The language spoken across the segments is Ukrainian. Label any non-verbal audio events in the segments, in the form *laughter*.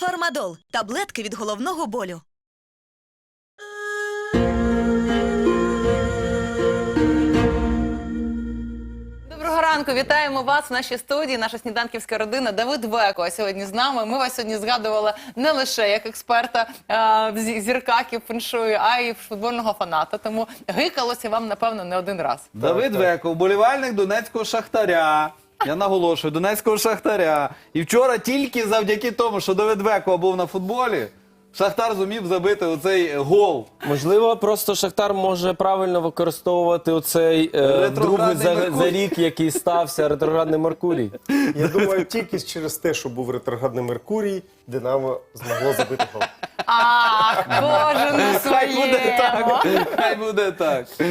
Фармадол таблетки від головного болю. Доброго ранку, вітаємо вас в нашій студії. Наша сніданківська родина Давид Веко сьогодні з нами. Ми вас сьогодні згадували не лише як експерта а, в зі- зіркаків феншую, а й футбольного фаната. Тому гикалося вам напевно не один раз. Давид Веко, вболівальник Донецького шахтаря. Я наголошую, Донецького шахтаря. І вчора тільки завдяки тому, що Давид Веко був на футболі, Шахтар зумів забити оцей гол. Можливо, просто Шахтар може правильно використовувати оцей е, другий Ретроградний за, Меркурій. за рік, який стався ретроградний Меркурій. Я думаю, тільки через те, що був ретроградний Меркурій, Динамо змогло забити гол. Ах, кожен у Хай буде своєму. так. Хай буде так. Ну,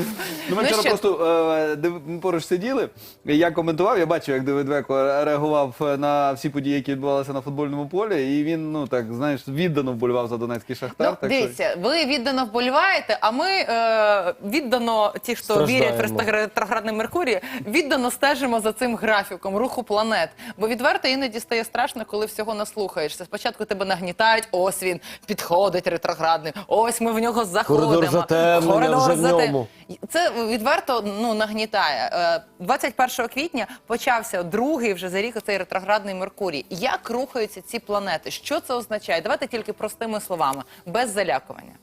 ми Ну, вчора що? просто е, див- ми поруч сиділи. і Я коментував, я бачив, як Давид Веко реагував на всі події, які відбувалися на футбольному полі. І він, ну так, знаєш, віддано вболівав за Донецький Шахтар. Ну, так що- ви віддано вболіваєте, а ми е, віддано, ті, хто Страждаємо. вірять в ретроградний Меркурій, віддано стежимо за цим графіком руху планет. Бо відверто іноді стає страшно, коли всього наслухаєшся. Спочатку тебе нагнітають, ось він підходить ретроградний, ось ми в нього заходимо. Коридор затемнення, вже в ньому. Це відверто ну нагнітає. Е, 21 квітня почався другий вже за рік цей ретроградний Меркурій. Як рухаються ці планети? Що це означає? Давайте тільки простими словами, без залякування.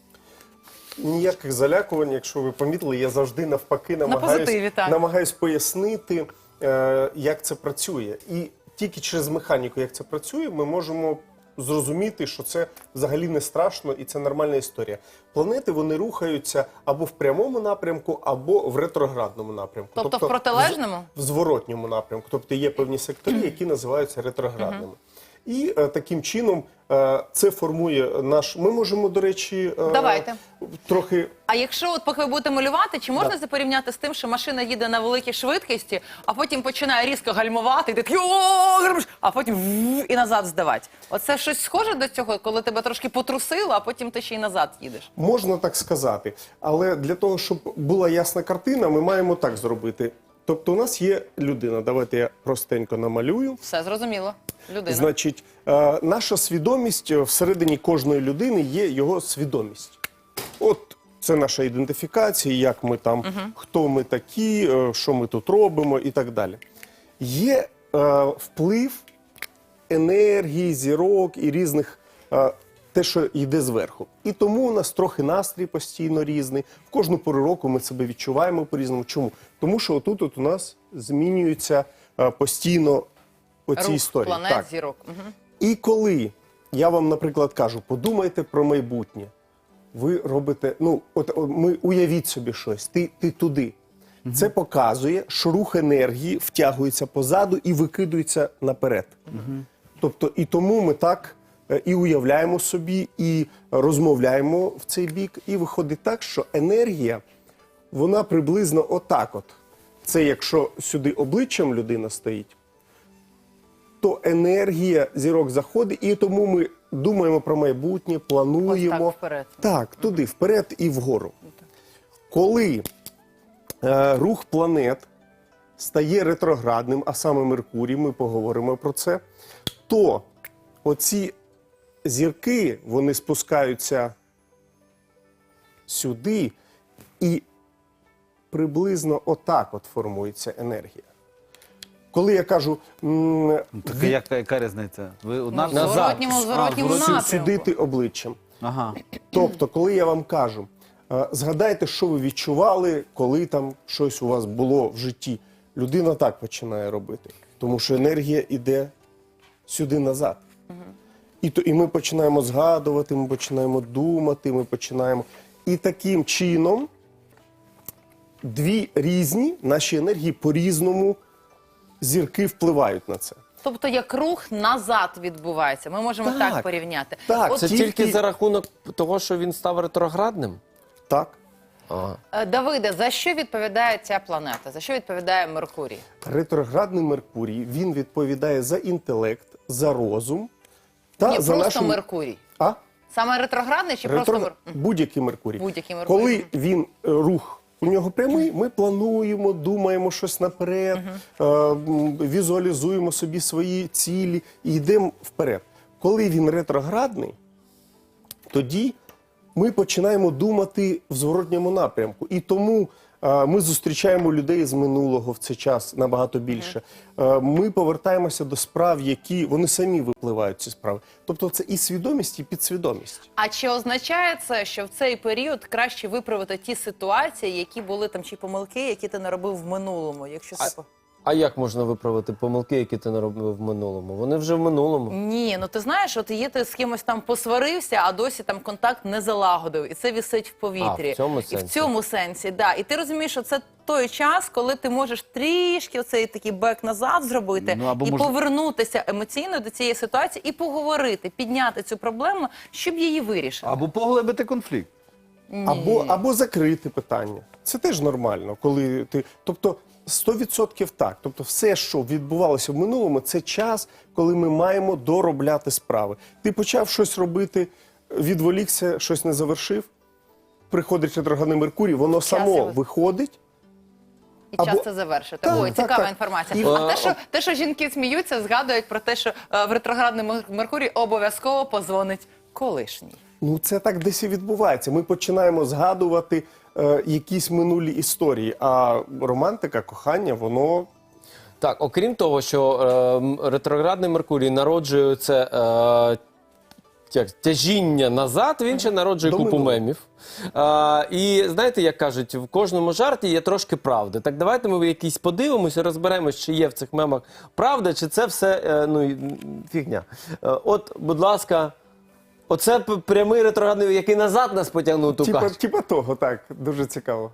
Ніяких залякувань, якщо ви помітили, я завжди навпаки намагаюсь, позитиві, так. намагаюсь пояснити, е, як це працює. І тільки через механіку, як це працює, ми можемо зрозуміти, що це взагалі не страшно і це нормальна історія. Планети вони рухаються або в прямому напрямку, або в ретроградному напрямку. Тобто в протилежному? в зворотньому напрямку. Тобто є певні сектори, які називаються ретроградними. І е, таким чином е, це формує наш. Ми можемо, до речі, е, Давайте. трохи А якщо от поки ви будете малювати, чи можна це порівняти з тим, що машина їде на великій швидкості, а потім починає різко гальмувати, і ти такий а потім і назад здавати? Оце щось схоже до цього, коли тебе трошки потрусило, а потім ти ще й назад їдеш. можна так сказати. Але для того, щоб була ясна картина, ми маємо так зробити. Тобто, у нас є людина. Давайте я простенько намалюю. Все зрозуміло. Людина. Значить, е, наша свідомість е, всередині кожної людини є його свідомість. От це наша ідентифікація, як ми там, хто ми такі, е, що ми тут робимо і так далі. Є е, вплив енергії, зірок і різних. е, те, що йде зверху. І тому у нас трохи настрій постійно різний. В кожну пору року ми себе відчуваємо по-різному. Чому? Тому що отут от у нас змінюються е, постійно оці Рух історії. планет, Так. зірок. Угу. І коли я вам, наприклад, кажу, подумайте про майбутнє, ви робите, ну, от, от ми уявіть собі щось, ти, ти туди. Це показує, що рух енергії втягується позаду і викидується наперед. Тобто, і тому ми так і уявляємо собі, і розмовляємо в цей бік, і виходить так, що енергія, вона приблизно отак. от. Це якщо сюди обличчям людина стоїть, то енергія зірок заходить, і тому ми думаємо про майбутнє, плануємо. Ось так, вперед. Так, туди, вперед і вгору. Коли е, рух планет стає ретроградним, а саме Меркурій, ми поговоримо про це, то оці зірки вони спускаються сюди, і приблизно отак от формується енергія. Коли я кажу, м, Так, яка, яка різниця? Ви одна Ну, в зворотньому, в зворотньому А, сюди обличчям. Ага. Тобто, коли я вам кажу, е, згадайте, що ви відчували, коли там щось у вас було в житті. Людина так починає робити, тому що енергія йде сюди назад. І, то, і ми починаємо згадувати, ми починаємо думати, ми починаємо. І таким чином дві різні наші енергії по-різному зірки впливають на це. Тобто як рух назад відбувається. Ми можемо так, Так. порівняти. Так, От, Це Тільки- тільки за рахунок того, що він став ретроградним? Так. Ага. е, Давиде, за що відповідає ця планета? За що відповідає Меркурій? Ретроградний Меркурій він відповідає за інтелект, за розум та Ні, за просто нашу... Меркурій. А? Саме ретроградний чи Ретро... просто. Будь-який Меркурій. Будь-який Меркурій. Коли він е, рух у нього прямий, ми плануємо, думаємо щось наперед, е, візуалізуємо собі свої цілі і йдемо вперед. Коли він ретроградний, тоді ми починаємо думати в зворотньому напрямку. І тому ми зустрічаємо людей з минулого в цей час набагато більше. Е, ми повертаємося до справ, які вони самі випливають ці справи. Тобто це і свідомість, і підсвідомість. А чи означає це, що в цей період краще виправити ті ситуації, які були там чи помилки, які ти наробив в минулому? Якщо це А як можна виправити помилки, які ти наробив в минулому? Вони вже в минулому. ні, ну ти знаєш, от є ти з кимось там посварився, а досі там контакт не залагодив, і це висить в повітрі. А, в цьому І в сенсі. цьому сенсі, да. І ти розумієш, що це той час, коли ти можеш трішки оцей такий бек назад зробити Ну, або і може- повернутися емоційно до цієї ситуації і поговорити, підняти цю проблему, щоб її вирішити. Або поглибити конфлікт. Або, або закрити питання. Це теж нормально, коли ти. Тобто 100% так. Тобто, все, що відбувалося в минулому, це час, коли ми маємо доробляти справи. Ти почав щось робити, відволікся, щось не завершив. Приходить ретроградний Меркурій, воно само його- виходить. І Або- час це завершити. Так, Ой, так, цікава так. інформація. І- А те, що те, що жінки сміються, згадують про те, що е, в ретроградний Мер- Меркурій обов'язково позвонить колишній. Ну, це так десь і відбувається. Ми починаємо згадувати е, якісь минулі історії. А романтика, кохання, воно Так, окрім того, що е, ретроградний Меркурій народжує це е, як, тяжіння назад, він ще народжує До купу минулого. мемів. Е, і знаєте, як кажуть, в кожному жарті є трошки правди. Так давайте ми якісь подивимося, розберемось, чи є в цих мемах правда, чи це все е, ну, фігня. Е, от, будь ласка, оце п- прямий ретроградний, який назад нас потягнув ту типа, качку. типа того, так, дуже цікаво.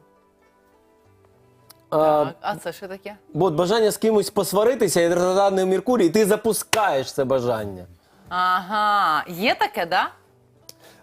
Так, а це що таке? Бо от бажання з кимось посваритися і ретроградний Меркурій, і ти запускаєш це бажання. Ага, є таке, да?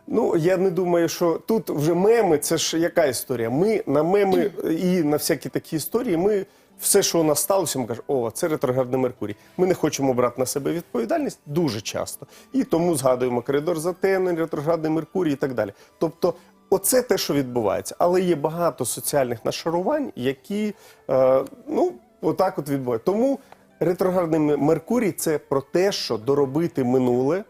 Ну, я не думаю, що тут вже меми, це ж яка історія? Ми на меми і на всякі такі історії, ми все, що у нас сталося, ми кажемо, о, це ретроградний Меркурій. Ми не хочемо брати на себе відповідальність дуже часто. І тому згадуємо коридор затемнень, ретроградний Меркурій і так далі. Тобто, оце те, що відбувається. Але є багато соціальних нашарувань, які е, ну, отак от відбуваються. Тому ретроградний Меркурій це про те, що доробити минуле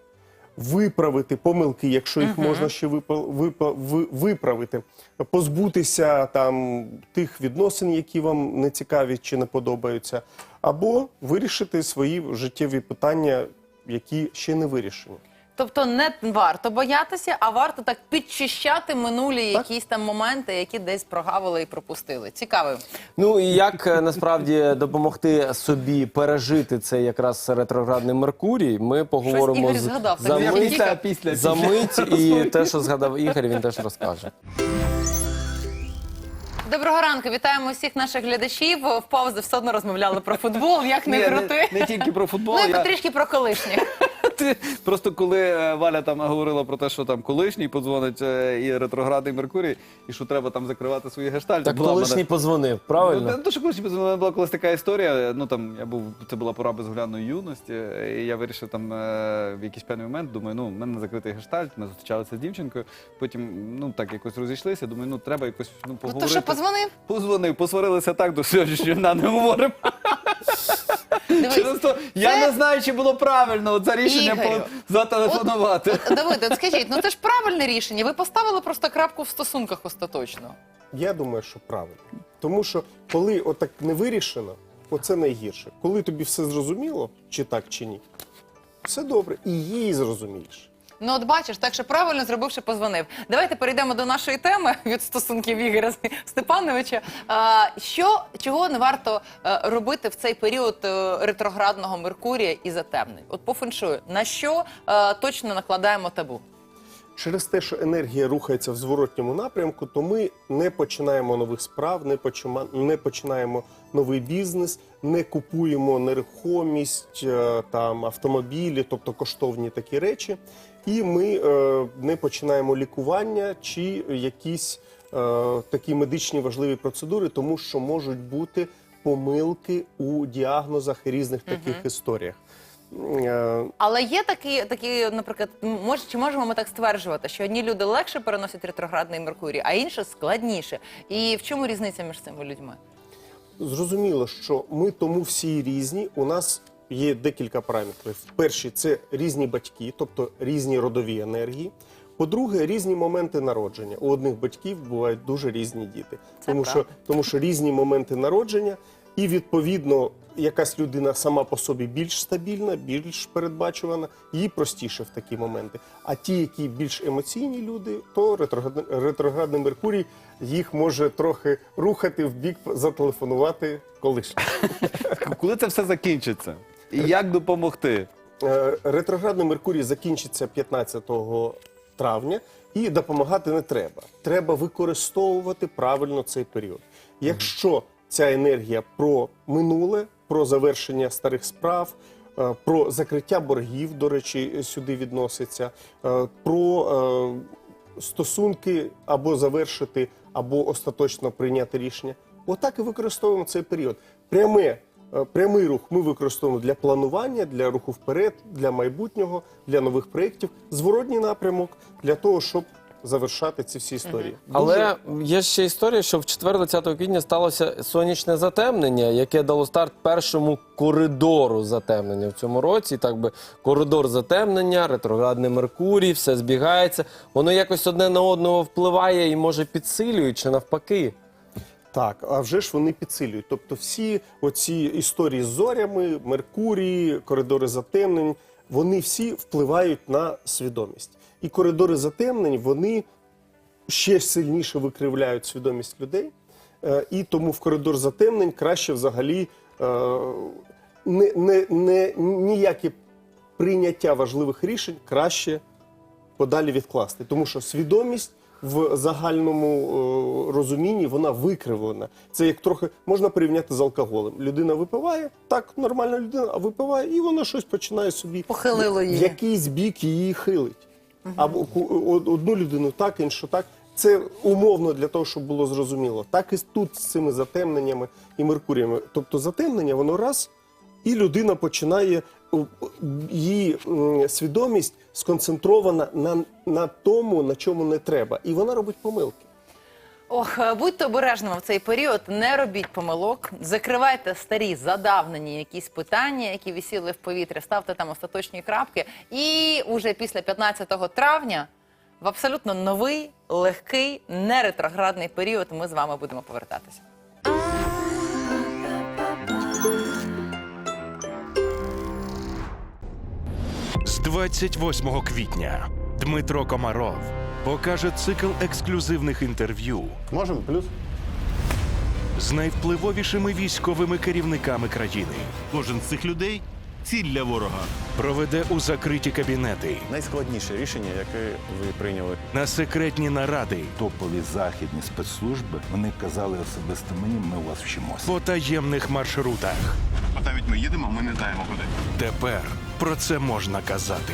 виправити помилки, якщо їх можна ще випа- випа- ви- виправити, позбутися там тих відносин, які вам не цікаві чи не подобаються, або вирішити свої життєві питання, які ще не вирішені. Тобто не варто боятися, а варто так підчищати минулі якісь там моменти, які десь прогавили і пропустили. Цікаво. Ну і як е, насправді допомогти собі пережити цей якраз ретроградний Меркурій, ми поговоримо Ігор з згадав, так за мить, після- після, за мить, і те, що згадав Ігор, він теж розкаже. Доброго ранку, вітаємо всіх наших глядачів. В паузі все одно розмовляли про футбол, як не Ні, крути. не, не тільки про футбол. Ну і я- потрішки про колишніх. Ти- Просто коли е, Валя там говорила про те, що там колишній подзвонить е, і ретроградний Меркурій, і що треба там закривати свої гештальти. Так була колишній мене- позвонив, Ну, правильно? не то, що колишній подзвонив, була колись така історія. Ну там я був, це була пора безглянної юності, і я вирішив там е, в якийсь певний момент. Думаю, ну в мене закритий гештальт, ми зустрічалися з дівчинкою. Потім ну так якось розійшлися. Думаю, ну треба якось ну Ну то що, позвонив? Позвонив, посварилися так до сьогоднішнього дня не говоримо. *laughs* То я не знаю, чи було правильно це рішення Ігорю, по- зателефонувати. Давид, от скажіть, ну це ж правильне рішення. Ви поставили просто крапку в стосунках остаточно. Я думаю, що правильно. Тому що коли отак не вирішено, оце найгірше. Коли тобі все зрозуміло, чи так, чи ні, все добре, і їй зрозумієш. Ну, от бачиш, так що правильно зробивши, позвонив. Давайте перейдемо до нашої теми *laughs* від стосунків Ігоря Степановича. Що чого не варто е, робити в цей період е, ретроградного Меркурія і затемнень? От по феншую, на що е, точно накладаємо табу? Через те, що енергія рухається в зворотньому напрямку, то ми не починаємо нових справ, не не починаємо новий бізнес, не купуємо нерухомість, е, там автомобілі, тобто коштовні такі речі, і ми е, не починаємо лікування чи якісь е, такі медичні важливі процедури, тому що можуть бути помилки у діагнозах і різних таких історіях. Але є такі, такі, наприклад, мож, чи можемо ми так стверджувати, що одні люди легше переносять ретроградний Меркурій, а інші складніше. І в чому різниця між цими людьми? Зрозуміло, що ми тому всі різні. У нас є декілька параметрів. Перший це різні батьки, тобто різні родові енергії. По-друге, різні моменти народження. У одних батьків бувають дуже різні діти, тому що, тому що різні моменти народження, і відповідно якась людина сама по собі більш стабільна, більш передбачувана, їй простіше в такі моменти. А ті, які більш емоційні люди, то ретроградний, Меркурій їх може трохи рухати в бік, зателефонувати колишнім. Коли це все закінчиться? І як допомогти? Е, Ретроградний Меркурій закінчиться 15 травня, і допомагати не треба. Треба використовувати правильно цей період. Якщо ця енергія про минуле, про завершення старих справ, е, про закриття боргів, до речі, сюди відноситься, е, про е, стосунки або завершити, або остаточно прийняти рішення. Отак і використовуємо цей період. Пряме Прямий рух ми використовуємо для планування, для руху вперед, для майбутнього, для нових проєктів. Зворотній напрямок для того, щоб завершати ці всі історії. Але є ще історія, що в четвер 20 квітня сталося сонячне затемнення, яке дало старт першому коридору затемнення в цьому році. Так би коридор затемнення, ретроградний Меркурій, все збігається. Воно якось одне на одного впливає і може підсилює чи навпаки. Так, а вже ж вони підсилюють. Тобто, всі оці історії з зорями, Меркурій, коридори затемнень, вони всі впливають на свідомість. І коридори затемнень вони ще сильніше викривляють свідомість людей. Е, І тому в коридор затемнень краще взагалі е, не, не, не, ніякі прийняття важливих рішень краще подалі відкласти. Тому що свідомість в загальному е, розумінні вона викривлена. Це як трохи можна порівняти з алкоголем. Людина випиває, так нормальна людина, а випиває, і вона щось починає собі Похилило її. якийсь бік її хилить. Або одну людину так, іншу так. Це умовно для того, щоб було зрозуміло. Так і тут з цими затемненнями і Меркуріями. Тобто затемнення, воно раз, і людина починає її свідомість сконцентрована на, на тому, на чому не треба, і вона робить помилки. Ох, е, будьте обережними в цей період, не робіть помилок, закривайте старі задавнені якісь питання, які висіли в повітрі, ставте там остаточні крапки. І уже після 15 травня в абсолютно новий, легкий, неретроградний період ми з вами будемо повертатися. З 28 квітня Дмитро Комаров покаже цикл ексклюзивних інтерв'ю Можемо плюс? з найвпливовішими військовими керівниками країни. Кожен з цих людей ціль для ворога. Проведе у закриті кабінети Найскладніше рішення, яке ви прийняли. на секретні наради топові західні спецслужби вони казали особисто мені, ми у вас вчимося. по таємних маршрутах. От навіть ми їдемо, ми не знаємо куди. Тепер про це можна казати.